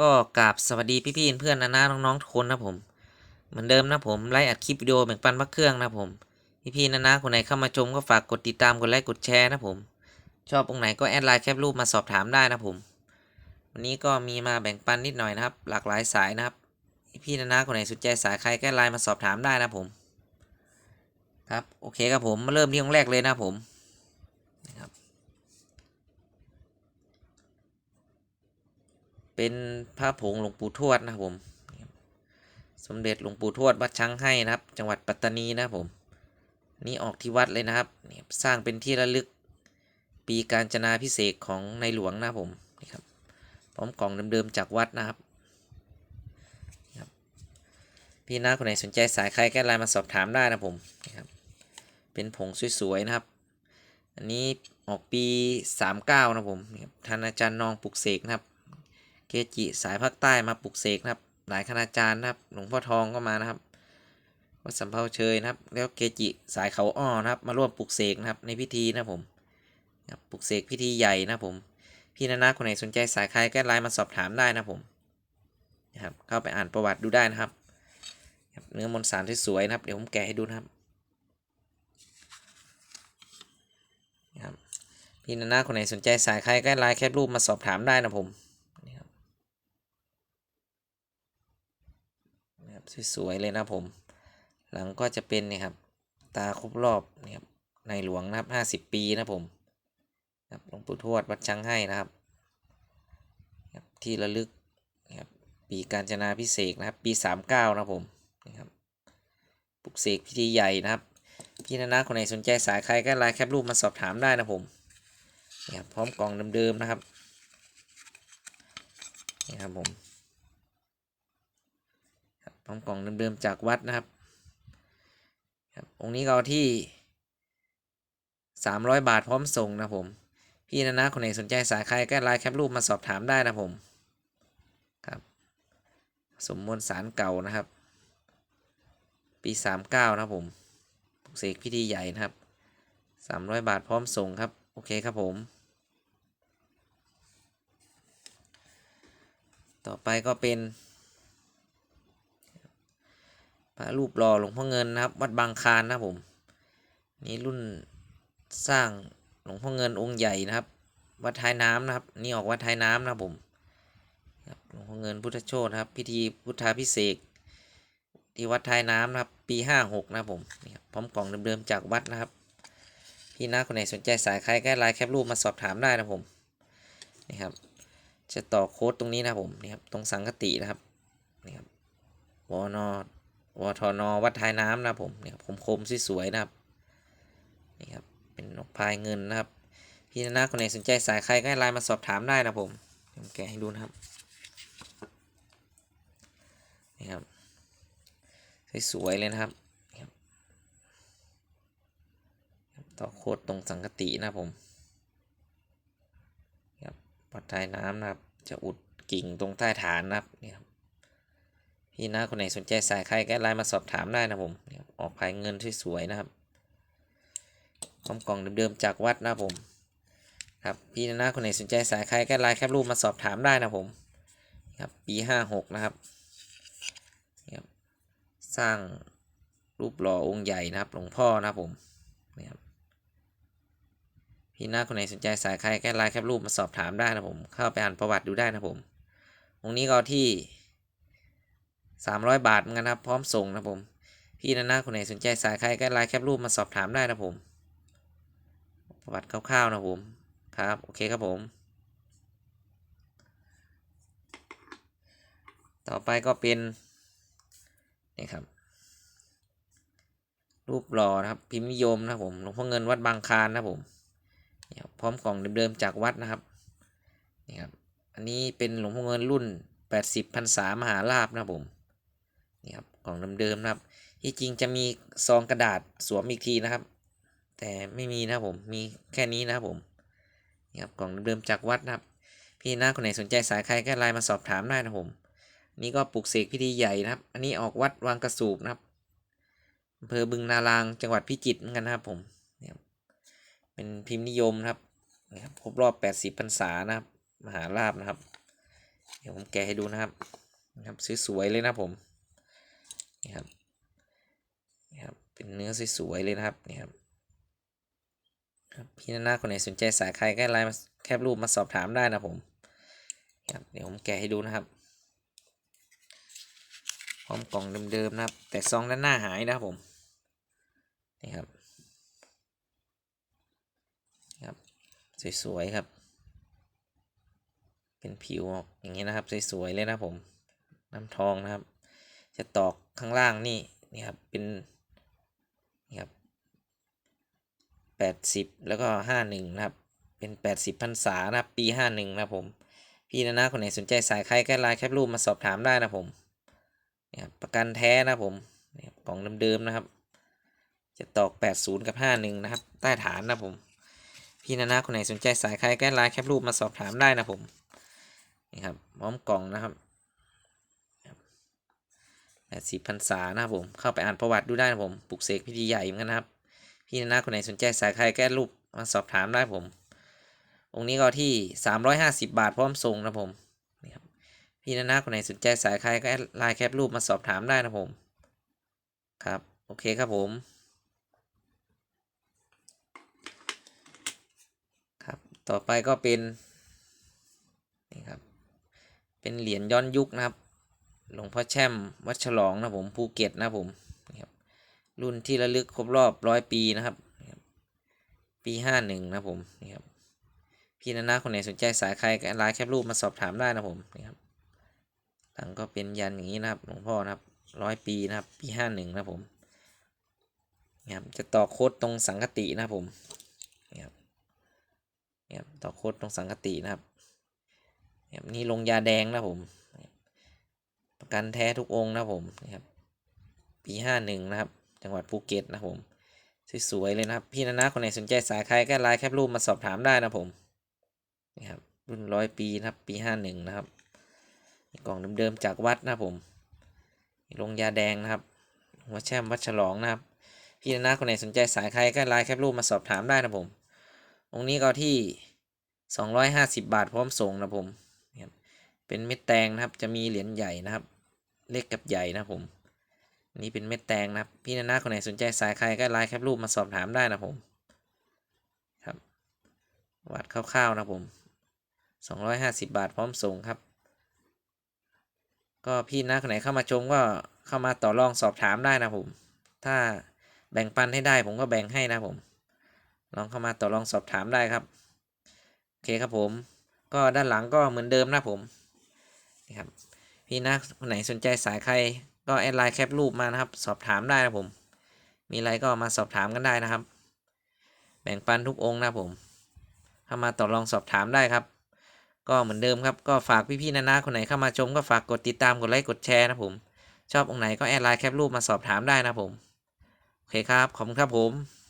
ก็กราบสวัสดีพี่ๆเพื่อนนะนะน้องๆทุกคนนะผมเหมือนเดิมนะผมไลฟ์อัดคลิปวิดีโอแบ่งปันพระเครื่องนะผมพี่ๆนะนะคนไหนเข้ามาชมก็ฝากกดติดตามกดไลค์กดแชร์นะผม ชอบตรงไหนก็แอดไลน์แคปรูปมาสอบถามได้นะผม วันนี้ก็มีมาแบ่งปันนิดหน่อยนะครับ หลากหลายสายนะครับพี่ๆนะนะคนไหนสนใจสายใครก็แอดไลน์มาสอบถามได้นะผม ครับโอเคครับผมมาเริ่มที่องแรกเลยนะผมนะครับ เป็นพระผงหลวงปู่ทวดนะผม สมเด็จหลวงปู่ทวดวัดช้างให้นะครับ จังหวัดปัตตานีนะผม นี่ออกที่วัดเลยนะครับนี่สร้างเป็นที่ระลึกปีการจนาพิเศษของในหลวงนะผมนี่ครับ พร้อมกล่องเดิมๆจากวัดนะครับ พี่น้าคนไหนสนใจสายใครแก็ไลน์มาสอบถามได้นะผมนี่ครับ เป็นผงสวยๆนะครับ อันนี้ออกปี 39 นะผมท่านอาจารย์นองปลุกเสกนะครับ เกจิสายภาคใต้มาปลุกเสกนะครับ หลายคณาจารย์นะครับ หลวงพ่อทองก็มานะครับวัดสำเภาเชยนะครับ แล้วเกจิสายเขาอ้อนะครับ มาร่วมปลุกเสกนะครับ ในพิธีนะผมปลุกเสกพิธีใหญ่นะผม พี่นานาคนไหนสนใจสายใครก็ไลน์มาสอบถามได้นะผมนะครับเข้าไปอ่านประวัติดูได้นะครับ เนื้อมวลสารที่สวยนะครับ เดี๋ยวผมแกะให้ดูนะครับนะครับพี่นานาคนไหนสนใจสายใครก็ไลน์แคปรูปมาสอบถามได้นะผมนี่ครับนะครับ สวยๆเลยนะผม หลังก็จะเป็นเนี่ยครับ ตาครบรอบเนี่ยครับในหลวงนะครับห้าสิบปีนะผมครับหลวงปู่ทวดวัดช้างให้นะครับ ที่ระลึกนะครับปีการจนาพิเศษกนะครับ ปีสามเก้านะผมนะครับปลุกเสกพิธีใหญ่นะครับพี่นานาคนไหนสนใจสายใครก็ไลน์แคปรูปมาสอบถามได้นะผมนี่ครับพร้อมกล่องเดิมๆนะครับนี่ครับผม พร้อมกล่องเดิมๆจากวัดนะครับครับองค์นี้ก็เอาที่สามร้อยบาทพร้อมส่งนะผม พี่นานาคนไหนสนใจสายใครก็ไลน์แคปรูปมาสอบถามได้นะผมครับ สมมติสารเก่านะครับ ปีสามเก้านะผมปลุกเสกพิธีใหญ่นะครับสามร้อยบาทพร้อมส่งครับ โอเคครับผม ต่อไปก็เป็น พระรูปหล่อหลวงพ่อเงินนะครับ วัดบางคานนะผม นี่รุ่นสร้างหลวงพ่อเงินองค์ใหญ่นะครับ วัดท้ายน้ำนะครับ นี่ออกวัดท้ายน้ำนะผมหลวงพ่อเงินพุทธโชตครับ พิธีพุทธาพิเศษที่วัดท้ายน้ำนะครับ ปีห้าหกนะผมนี่ครับพร้อมกล่องเดิมๆจากวัดนะครับ พี่น้าคนไหนสนใจสายใครก็ไลน์แคปรูปมาสอบถามได้นะผมนี่ครับ จะต่อโค้ดตรงนี้นะผมนี่ครับตรงสังกตินะครับนี่ครับวนอ วทนวัดท้ายน้ำนะผมเนี่ครับคมสวยๆนะครับนี่ครับเป็นนกพายเงินนะครับ พี่นาคนไหนสนใจสายใครก็ไลน์มาสอบถามได้นะผมผมแกะให้ดูนะครับนี่ครับสวยๆเลยนะครับต่อโคดตรงสังกตินะผมครับวัดท้ายน้ำนะครับ จะอุดกิ่งตรงใต้ฐานนะครับนี่ครับ พี่น้าคนไหนสนใจสายใครก็ไลน์มาสอบถามได้นะผมออกพายเงินสวยๆนะครับพร้อมกล่องเดิมๆจากวัดนะผมครับพี่น้าคนไหนสนใจสายใครก็ไลน์แคปรูปมาสอบถามได้นะผมครับปีห้าหกนะครับครับสร้างรูปหล่อองค์ใหญ่นะครับหลวงพ่อนะครับผมนี่ครับพี่น้าคนไหนสนใจสายใครก็ไลน์แคปรูปมาสอบถามได้นะผม เข้าไปอ่านประวัติดูได้นะผมองค์นี้ก็เอาที่ สามร้อยบาทเหมือนกันครับ พร้อมส่งนะผม พี่นานาคนไหนสนใจสายใครก็ไลน์แคปรูปมาสอบถามได้นะผม ประวัติคร่าวๆนะผม ครับ โอเคครับผม ต่อไปก็เป็น นี่ครับ รูปหล่อนะครับ พิมพ์นิยมนะผม หลวงพ่อเงินวัดบางคานนะผม พร้อมกล่องเดิมๆจากวัดนะครับ นี่ครับ อันนี้เป็นหลวงพ่อเงินรุ่น80พรรษามหาลาภนะผม นี่ครับกล่องเดิมๆนะครับ ที่จริงจะมีซองกระดาษสวมอีกทีนะครับ แต่ไม่มีนะผมมีแค่นี้นะครับผมนี่ครับกล่องเดิมๆจากวัดนะครับพี่น้าคนไหนสนใจสายใครก็ไลน์มาสอบถามได้นะผม นี่ก็ปลุกเสกพิธีใหญ่นะครับ อันนี้ออกวัดวังกระสูบนะครับอำเภอบึงนารางจังหวัดพิจิตรเหมือนกันนะครับผมเป็นพิมพ์นิยมนะครับนี่ครับครบรอบ 80พรรษานะครับ มหาลาภนะครับ เดี๋ยวผมแกะให้ดูนะครับนะครับสวยๆเลยนะผม นี่ครับนี่ครับเป็นเนื้อสวยๆเลยนะครับนี่ครับครับพี่นานาคนไหนสนใจสายใครก็ไลน์มาแคปรูปมาสอบถามได้นะผมครับเดี๋ยวผมแกะให้ดูนะครับพร้อมกล่องเดิมๆนะครับ แต่ซองด้านหน้าหายนะครับผมนี่ครับครับสวยๆครับ เป็นผิวออกอย่างนี้นะครับสวยๆเลยนะผมน้ำทองนะครับ จะตอกข้างล่างนี่นี่ครับเป็นนี่ครับแปดสิบแล้วก็ห้าหนึ่งนะครับ เป็นแปดสิบพรรษานะครับ ปีห้าหนึ่งนะผม พี่นะนะคนไหนสนใจสายใครก็ไลน์แคปรูปมาสอบถามได้นะผมนี่ครับประกันแท้นะผมนี่ครับกล่องเดิมๆนะครับ จะตอกแปดศูนย์กับห้าหนึ่งนะครับ ใต้ฐานนะผม พี่นะนะคนไหนสนใจสายใครก็ไลน์แคปรูปมาสอบถามได้นะผมนี่ครับพร้อมกล่องนะครับ สิบพรรษานะครับผมเข้าไปอ่านประวัติดูได้นะผมปลุกเสกพิธีใหญ่เหมือนกันนะครับ พี่นานาคนไหนสนใจสายใครแก้รูปมาสอบถามได้ผม องค์นี้ก็ที่สามร้อยห้าสิบาทพร้อมส่งนะผมนี่ครับพี่นานาคนไหนสนใจสายใครก็แอดไลน์แคปรูปมาสอบถามได้นะผมครับโอเคครับผมครับต่อไปก็เป็นนี่ครับเป็นเหรียญย้อนยุคนะครับ หลวงพ่อแช่มวัดฉลองนะผมภูเก็ตนะผมนี่ครับรุ่นที่ระลึกครบรอบร้อยปีนะครับ ปีห้าหนึ่งนะผมนี่ครับพี่นานาคนไหนสนใจสายใครก็ไลน์แคปรูปมาสอบถามได้นะผมนี่ครับหลังก็เป็นยันอย่างนี้นะครับหลวงพ่อนะครับร้อยปีนะครับ ปีห้าหนึ่งนะผมนี่ครับจะต่อโค้ดตรงสังกตินะผมนี่ครับนี่ครับต่อโค้ดตรงสังกตินะครับนี่ครับนี่ลงยาแดงนะผม กันแท้ทุกองค์นะผมนี่ครับปีห้าหนึ่งนะครับ จังหวัดภูเก็ตนะผมสวยๆเลยนะครับ พี่นานาคนไหนสนใจสายใครก็ไลน์แคปรูปมาสอบถามได้นะผมนี่ครับรุ่นร้อยปีนะครับ ปีห้าหนึ่งนะครับกล่องเดิมๆจากวัดนะผมลงยาแดงนะครับวัดแช่มวัดฉลองนะครับ พี่นานาคนไหนสนใจสายใครก็ไลน์แคปรูปมาสอบถามได้นะผมองค์นี้ก็ที่สองร้อยห้าสิบบาทพร้อมส่งนะผมนะครับเป็นเม็ดแตงนะครับ จะมีเหรียญใหญ่นะครับ เล็กกับใหญ่นะผม นี่เป็นเม็ดแตงนะพี่นานาคนไหนสนใจสายใครก็ไลน์แคปรูปมาสอบถามได้นะผมครับวัดคร่าวๆนะผมสองร้อยห้าสิบบาทพร้อมส่งครับ ก็พี่นาคนไหนเข้ามาชมก็เข้ามาต่อรองสอบถามได้นะผม ถ้าแบ่งปันให้ได้ผมก็แบ่งให้นะผม ลองเข้ามาต่อรองสอบถามได้ครับโอเคครับผม ก็ด้านหลังก็เหมือนเดิมนะผมนี่ครับ พี่นะคนไหนสนใจสายใครก็แอดไลน์แคปรูปมานะครับ สอบถามได้นะผม มีอะไรก็มาสอบถามกันได้นะครับ แบ่งปันทุกองค์นะผมเข้ามาต่อรองสอบถามได้ครับ ก็เหมือนเดิมครับ ก็ฝากพี่ๆนานาคนไหนเข้ามาชมก็ฝากกดติดตามกดไลค์กดแชร์นะผม ชอบองค์ไหนก็แอดไลน์แคปรูปมาสอบถามได้นะผม โอเคครับ ขอบคุณครับผม